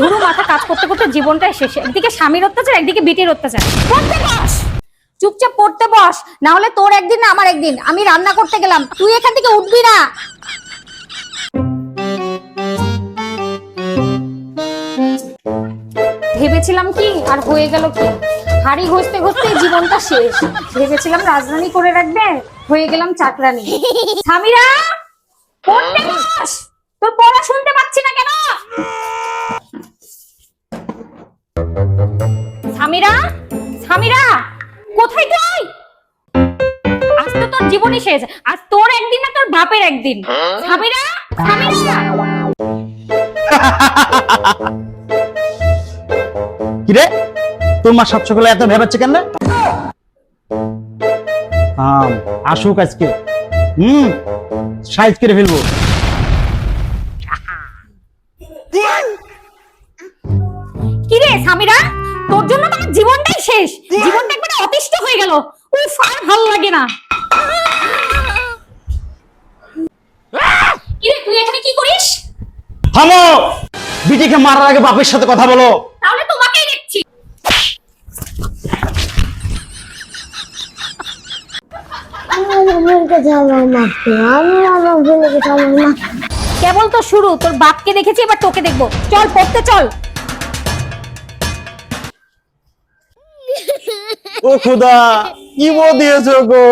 ধুরু মাথা কাজ করতে করতে জীবনটাই শেষ। একদিকে স্বামীর অত্যাচার একদিকে বিটির অত্যাচার। পড়তে বস। চুপচাপ পড়তে বস। না হলে তোর একদিন না আমার একদিন। আমি রান্না করতে গেলাম। তুই এখান থেকে উঠবি না। ভেবেছিলাম কি আর হয়ে গেল কি? হাড়ি ঘষতে ঘষতে জীবনটা শেষ। ভেবেছিলাম রাজধানী করে রাখবে। হয়ে গেলাম চাকরানি। স্বামীরা পড়তে বস। স্বামীরা? স্বামীরা কোথায় তুই? আজ তো তোর জীবনই শেষ আজ তোর একদিন না তোর বাপের একদিন। স্বামীরা স্বামীরা। কিরে? তোর মা সাত সকালে এত ভেবাচ্ছে কেন আম আসুক আজকে। হুম সাইজ করে ফেলব। কিরে স্বামীরা? তোর জন্য তো আমার জীবনটাই শেষ। জীবনটা একবারে অতিষ্ঠ হয়ে গেল। উফ আর ভালো লাগে না। কিরে তুই এখানে কি করিস? থামো! বিটিকে মারার আগে বাপের সাথে কথা বলো। তাহলে তোমাকেই দেখছি। কেবল তো শুরু তোর বাপকে দেখেছি এবার তোকে দেখব। চল পড়তে চল। ও খুদা কি দিয়েছ গো?